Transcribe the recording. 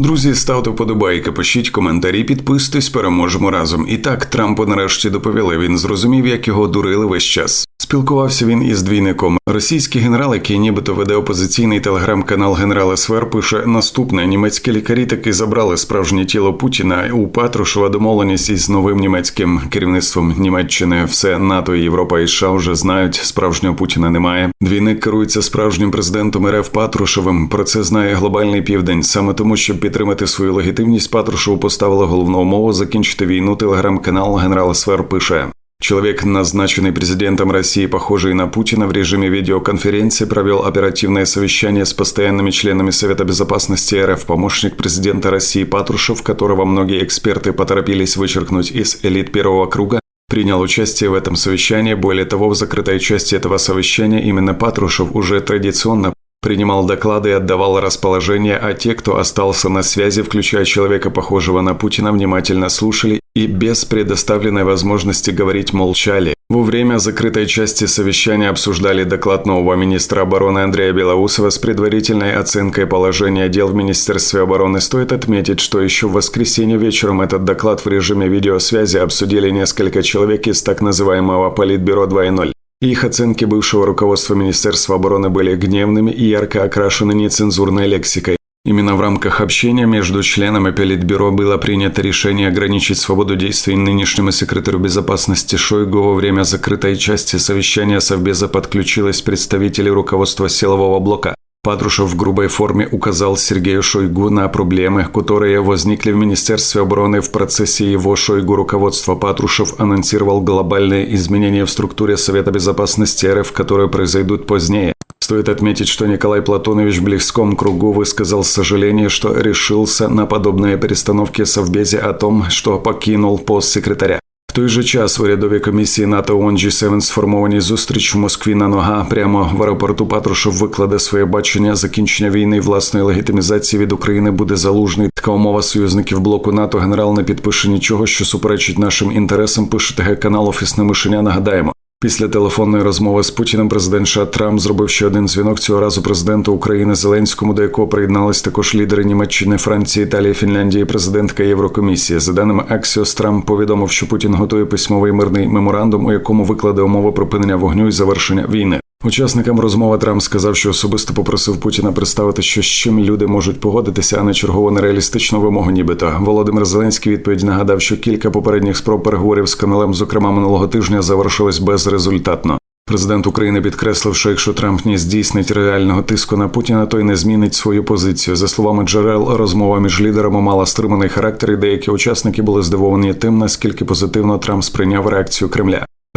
Друзі, ставте вподобайки, пишіть коментарі, підписуйтесь, переможемо разом. І так Трампу нарешті доповіли. Він зрозумів, як його дурили весь час. Спілкувався він із двійником. Російський генерал, який нібито веде опозиційний телеграм-канал Генерал СВР, пише наступне: німецькі лікарі таки забрали справжнє тіло Путіна. У Патрушева домовленість із новим німецьким керівництвом Німеччини. Все НАТО, Європа і США вже знають. Справжнього Путіна немає. Двійник керується справжнім президентом РФ Патрушевим. Про це знає глобальний південь. Саме тому, щоб підтримати свою легітимність, Патрушеву поставила головну умову закінчити війну. Телеграм-канал Генерал СВР пише. Человек, назначенный президентом России, похожий на Путина, в режиме видеоконференции провел оперативное совещание с постоянными членами Совета Безопасности РФ, помощник президента России Патрушев, которого многие эксперты поторопились вычеркнуть из элит первого круга, принял участие в этом совещании. Более того, в закрытой части этого совещания именно Патрушев уже традиционно принимал доклады и отдавал расположение, а те, кто остался на связи, включая человека, похожего на Путина, внимательно слушали и без предоставленной возможности говорить молчали. Во время закрытой части совещания обсуждали доклад нового министра обороны Андрея Белоусова с предварительной оценкой положения дел в Министерстве обороны. Стоит отметить, что еще в воскресенье вечером этот доклад в режиме видеосвязи обсудили несколько человек из так называемого Политбюро 2.0. Их оценки бывшего руководства Министерства обороны были гневными и ярко окрашены нецензурной лексикой. Именно в рамках общения между членами Политбюро было принято решение ограничить свободу действий нынешнему секретарю безопасности Шойгу во время закрытой части совещания Совбеза подключилось представители руководства силового блока. Патрушев в грубой форме указал Сергею Шойгу на проблемы, которые возникли в Министерстве обороны в процессе его Шойгу руководства. Патрушев анонсировал глобальные изменения в структуре Совета Безопасности РФ, которые произойдут позднее. Стоит отметить, что Николай Платонович в близком кругу высказал сожаление, что решился на подобные перестановки Совбезе о том, что покинул пост секретаря. В той же час урядові комісії НАТО ООН G7 сформовані зустріч в Москві на нога. Прямо в аеропорту Патрушев викладе своє бачення закінчення війни і власної легітимізації від України буде залужний. Така умова союзників блоку НАТО. Генерал не підпише нічого, що суперечить нашим інтересам. Пише ТГ канал Офісне мишеня. Нагадаємо. Після телефонної розмови з Путіним президент США Трамп зробив ще один дзвінок цього разу президенту України Зеленському, до якого приєднались також лідери Німеччини, Франції, Італії, Фінляндії, президентка Єврокомісії. За даними Axios, Трамп повідомив, що Путін готує письмовий мирний меморандум, у якому викладе умови припинення вогню і завершення війни. Учасникам розмови Трамп сказав, що особисто попросив Путіна представити, що з чим люди можуть погодитися, а не чергову нереалістичну вимогу. Нібито Володимир Зеленський відповідь нагадав, що кілька попередніх спроб переговорів з Камелем, зокрема минулого тижня, завершились безрезультатно. Президент України підкреслив, що якщо Трамп не здійснить реального тиску на Путіна, то й не змінить свою позицію. За словами джерел, розмова між лідерами мала стриманий характер, і деякі учасники були здивовані тим, наскільки позитивно Трамп сприйняв реакцію Кремля.